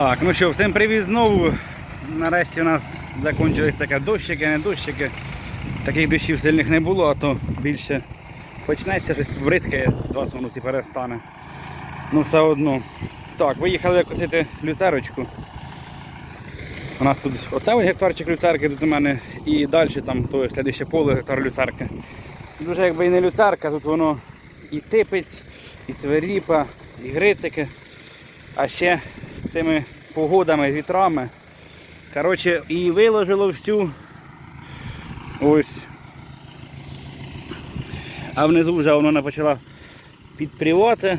Так, ну що, всім привіт знову. Нарешті у нас закінчились таке дощики, не дощики. Таких дощів сильних не було, а то більше почнеться, щось побризкає, 20 минут і перестане. Ну все одно. Так, виїхали косити люцерочку. У нас тут оце ось гектарчик люцерки тут у мене і далі там то слідуще поле гектар люцерки. Дуже якби і не люцерка, тут воно і типець, і свиріпа, і грицики. А ще цими погодами, вітрами. Коротше, і виложило всю. Ось. А внизу вже воно почало підпрівати.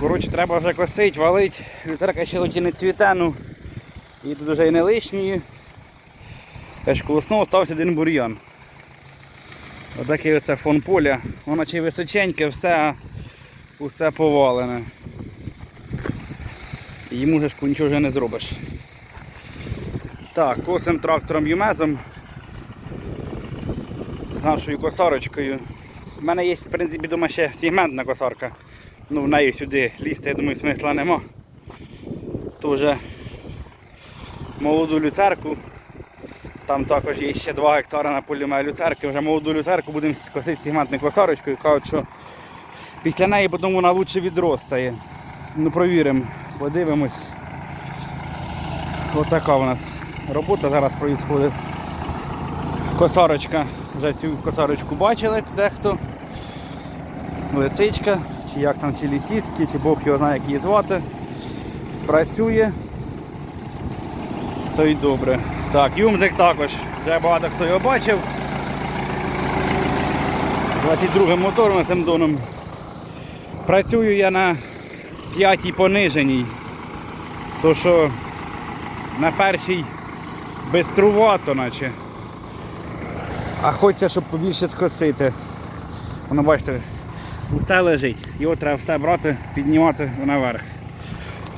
Коротше, треба вже косити, валити. Лютерка ще хоч не цвіте, ну і тут вже і не лишньої. Коло стався один бур'ян. Отакий оце фон поля. Воно чи височеньке, все, усе повалене. Йому ж нічого вже не зробиш. Так, косим трактором Юмезом з нашою косарочкою. У мене є, в принципі, дома ще сегментна косарка. Ну в неї сюди лізти, я думаю, смисла нема. То вже молоду люцерку. Там також є ще 2 гектари на полі моєї люцерки. Вже молоду люцерку будемо косити сегментною косарочкою. Кажуть, що після неї потім вона краще відростає. Ну провіримо, подивимось. Ось така у нас робота зараз відбувається. Косарочка. Вже цю косарочку бачили дехто. Лисичка, чи як там, чи лісіцькі, чи Бог його знає, як її звати. Працює. Це й добре. Так, юмзик також. Вже багато хто його бачив. 22 мотором цим доном. Працюю я на п'ятій пониженій. То що на першій биструвато наче. А хочеться, щоб побільше скосити. Воно бачите, все лежить. Його треба все брати, піднімати наверх.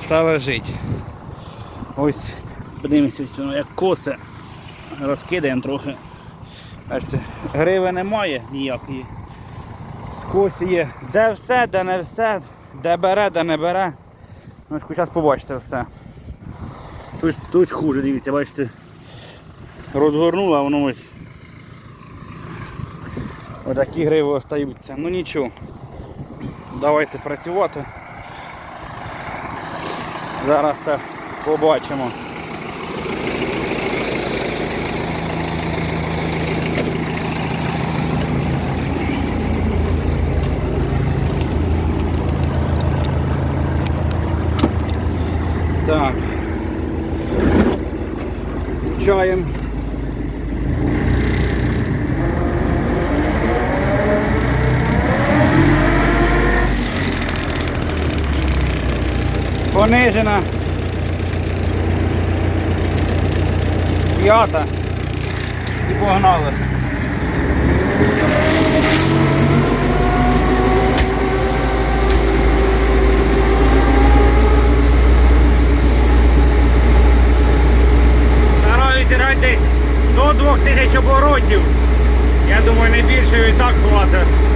Все лежить. Ось, подивимося, як косе. Розкидаємо трохи. Бачите, гриви немає ніякої. Скосіє. Де все, де не все, де бере, де не бере. Ну, зараз побачите все. Тут, тут хуже, дивіться, бачите. Розгорнула, воно ось. Отакі гриви остаються. Ну нічого. Давайте працювати. Зараз все побачимо. Так. Чаєм. Понижена. П'ята. І погнали. Стараюся грати десь до 2000 оборотів. Я думаю, не більше і так хватить.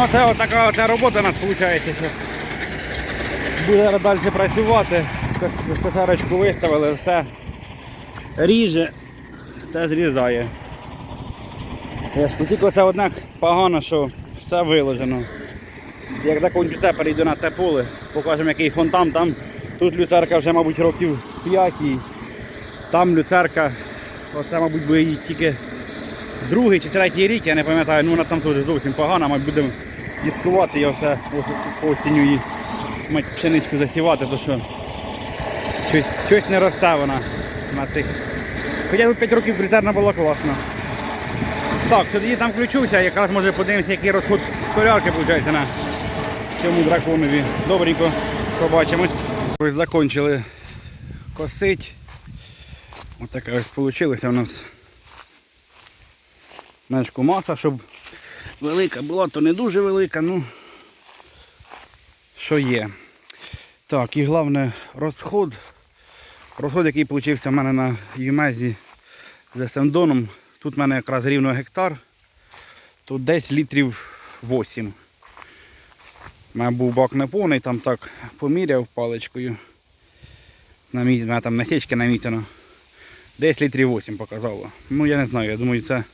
Ну це отака оця робота у нас виходить. Буде далі працювати. Кос- Косарочку виставили, все ріже, все зрізає. Тільки це однак погано, що все виложено. Як закінчу це, перейду на те поле, покажемо який фонтан там Тут люцерка вже, мабуть, років 5. І там люцерка, оце, мабуть, їй тільки другий чи третій рік, я не пам'ятаю, ну вона там теж зовсім погана, ми будемо дискувати, я ось- осінню її пшеничку засівати, то що щось, щось не росте на цих. Хоча б 5 років призерна була класна. Так, тоді там включуся, якраз може подивимося, який розход солярки виходить на цьому драконові. Добренько, побачимось. Ось закончили косить. Ось така ось вийшла у нас мешку маса, щоб велика була, то не дуже велика, ну що є. Так, і головне розход. Розход, який вийшов в мене на Юмезі з Сендоном. Тут в мене якраз рівно гектар. Тут десь літрів 8. У мене був бак не повний, там так поміряв паличкою. У мене там насічки намітено. Десь літрів 8 показало. Ну я не знаю, я думаю, це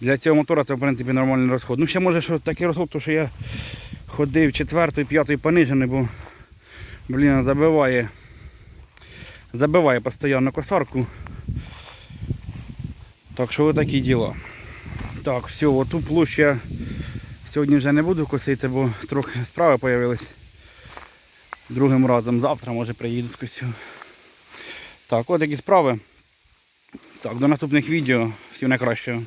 для цього мотора це в принципі нормальний розход. Ну ще може що такий розход, то що я ходив четвертий, п'ятий понижений, бо блін, забиває. Забиває постійно косарку. Так що такі діла. Так, все, оту площу я сьогодні вже не буду косити, бо трохи справи з'явились. Другим разом завтра може приїду з косю. Так, от такі справи. Так, до наступних відео. Всього найкращого.